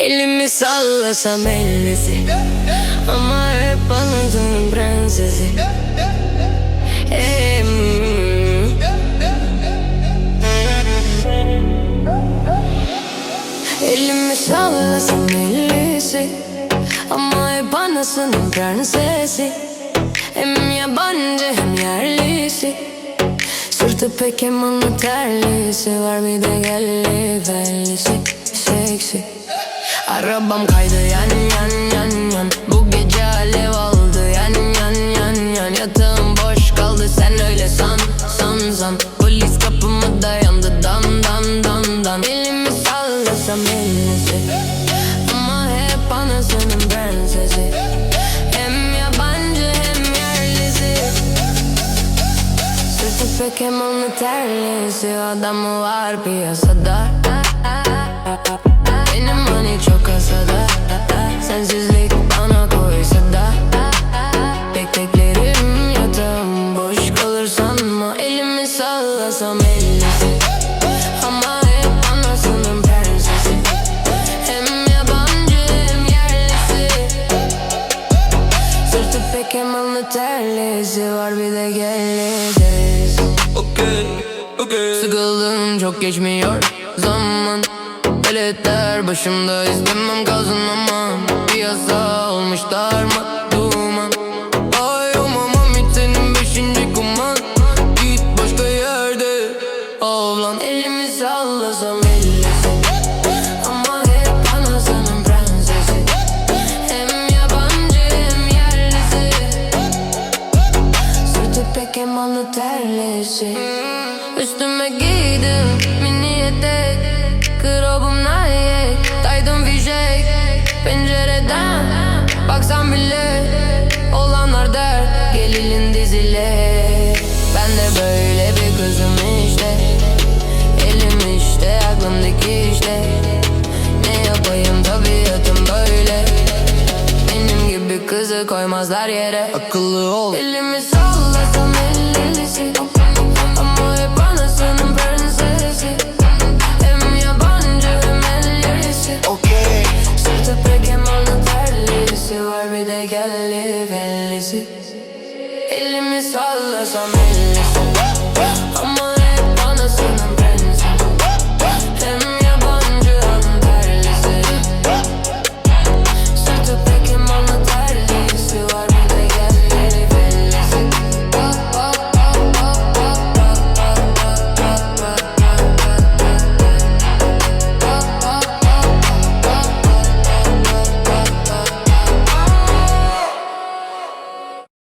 Elimi sallasam ellisi. Ama hep anladığım prensesi. Em. Elimi sallasam ellisi. Ama hep anasının prensesi. Hem yabancı hem yerlisi. Sırtı pek emanlı terlisi Var bir de gelli bellisi Seksi Arabam kaydı yan yan yan yan. Bu gece alev aldı yan yan yan yan. Yatağım boş kaldı sen öyle san san san. Polis kapıma dayandı dan dan dan dan Elimi sallasam ellisi Ama hep anasının prensesi. Hem yabancı hem yerlisi. Sırtı pek emanlı terlisi Adamı var piyasada Sallasam ellisi Ama hep anasının prensesi Hem yabancı hem yerlisi Sırtı pek emanlı terlisi Var bir de okay. Sıkıldım çok geçmiyor zaman. Veletler başımda istemem kalsın aman Piyasa olmuş darma Sırtı pek emanlı terlisi Üstüme giydim mini etek Krobum Nike Taydım fişek. Pencereden Baksam bile Olanlar der Gelin dizile. Ben de böyle bir kızım işte Elim işte aklımdaki işte. Ne yapayım tabiatım böyle. Benim gibi kızı koymazlar yere. Akıllı ol. Elimi sallasam delisi Ama hep anasının prensesi Hem yabancı hem ellerisi Var bir de gelli bellisi Elimi sallasam ellisi